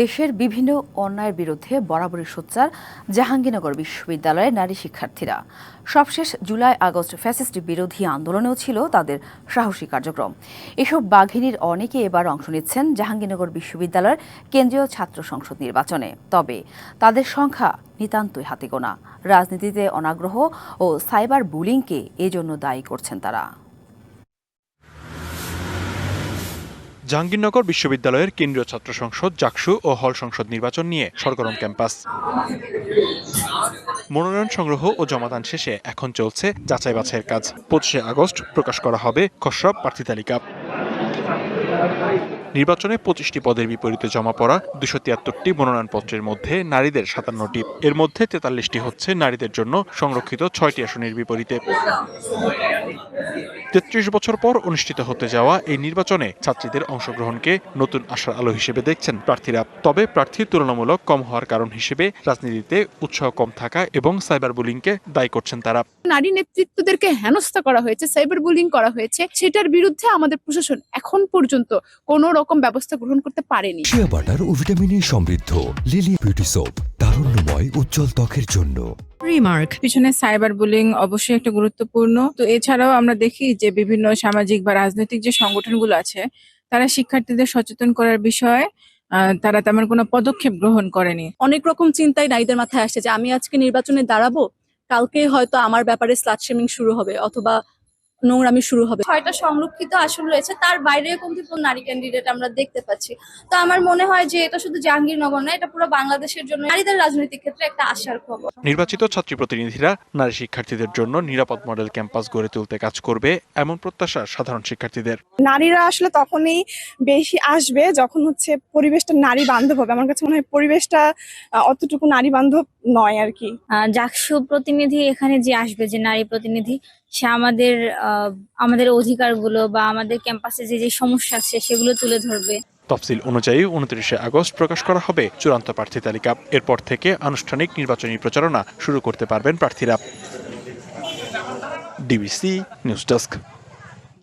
দেশের বিভিন্ন অন্যায়ের বিরুদ্ধে বরাবরই সোচ্চার জাহাঙ্গীরনগর বিশ্ববিদ্যালয়ের নারী শিক্ষার্থীরা। সবশেষ জুলাই আগস্ট ফ্যাসিস্ট বিরোধী আন্দোলনেও ছিল তাদের সাহসী কার্যক্রম। এসব বাঘিনীর অনেকে এবার অংশ নিচ্ছেন জাহাঙ্গীরনগর বিশ্ববিদ্যালয়ের কেন্দ্রীয় ছাত্র সংসদ নির্বাচনে। তবে তাদের সংখ্যা নিতান্তই হাতে গোনা রাজনীতিতে অনাগ্রহ ও সাইবার বুলিংকে এজন্য দায়ী করছেন তারা। জাহাঙ্গীরনগর বিশ্ববিদ্যালয়ের কেন্দ্রীয় ছাত্র সংসদ, জাকসু ও হল সংসদ নির্বাচন নিয়ে সরগরম ক্যাম্পাস। মনোনয়ন সংগ্রহ ও জমাদান শেষে এখন চলছে যাচাই বাছাইয়ের কাজ। পঁচিশে আগস্ট প্রকাশ করা হবে খসড়া প্রার্থী তালিকা। নির্বাচনে পঁচিশটি পদের বিপরীতে জমা পড়া দুশো তিয়াত্তরটি মনোনয়নপত্রের মধ্যে নারীদের সাতান্নটি। এর মধ্যে তেতাল্লিশটি হচ্ছে নারীদের জন্য সংরক্ষিত ছয়টি আসনের বিপরীতে। তেত্রিশ বছর পর অনুষ্ঠিত হতে যাওয়া এই নির্বাচনে ছাত্রীদের অংশগ্রহণকে নতুন আশার আলো হিসেবে দেখছেন প্রার্থীরা। তবে প্রার্থীর তুলনামূলক কম হওয়ার কারণ হিসেবে রাজনীতিতে উৎসাহ কম থাকা এবং সাইবার বুলিংকে দায়ী করছেন তারা। নারী নেতৃত্বদেরকে হেনস্থা করা হয়েছে সাইবার বুলিং করা হয়েছে। সেটার বিরুদ্ধে আমাদের প্রশাসন এখন পর্যন্ত কোনো রকম ব্যবস্থা গ্রহণ করতে পারেনি। শিয়া বাটার ও ভিটামিনে সমৃদ্ধ লিলি বিউটি সোপ তারুণ্যময় উজ্জ্বল ত্বকের জন্য। রিমার্ক পিছনে সাইবার বুলিং অবশ্যই একটা গুরুত্বপূর্ণ। তো এছাড়াও আমরা দেখি যে বিভিন্ন সামাজিক বা রাজনৈতিক যে সংগঠনগুলো আছে তারা শিক্ষার্থীদের সচেতন করার বিষয়ে আহ, তারা তেমন কোনো পদক্ষেপ গ্রহণ করেনি। অনেক রকম চিন্তাই নারীদের মাথায় আসছে যে আমি আজকে নির্বাচনে দাঁড়াবো কালকে হয়তো আমার ব্যাপারে স্লাট শেমিং শুরু হবে অথবা নোংরামি শুরু হবে। ছয়টা সংরক্ষিত আসন রয়েছে তার বাইরে কিন্তু কোনো নারী ক্যান্ডিডেট আমরা দেখতে পাচ্ছি। তো আমার মনে হয় যে এটা শুধু জাহাঙ্গীরনগর না এটা পুরো বাংলাদেশের জন্য নারীদের রাজনৈতিক ক্ষেত্রে একটা আশার খবর। নির্বাচিত ছাত্রী প্রতিনিধিরা নারী শিক্ষার্থীদের জন্য নিরাপদ মডেল ক্যাম্পাস গড়ে তুলতে কাজ করবে এমন প্রত্যাশা সাধারণ শিক্ষার্থীদের। নারীরা আসলে তখনই বেশি আসবে যখন হচ্ছে পরিবেশটা নারী বান্ধব হবে। আমার কাছে মনে হয় পরিবেশটা অতটুকু নারী বান্ধব নয় আর কি। আহ, জাকসু প্রতিনিধি এখানে যে আসবে যে নারী প্রতিনিধি সে আমাদের আহ, আমাদের অধিকারগুলো বা আমাদের ক্যাম্পাসে যে যে সমস্যা আছে সেগুলো তুলে ধরবে। তফসিল অনুযায়ী উনত্রিশে আগস্ট প্রকাশ করা হবে চূড়ান্ত প্রার্থী তালিকা। এরপর থেকে আনুষ্ঠানিক নির্বাচনী প্রচারণা শুরু করতে পারবেন প্রার্থীরা। DBC news desk.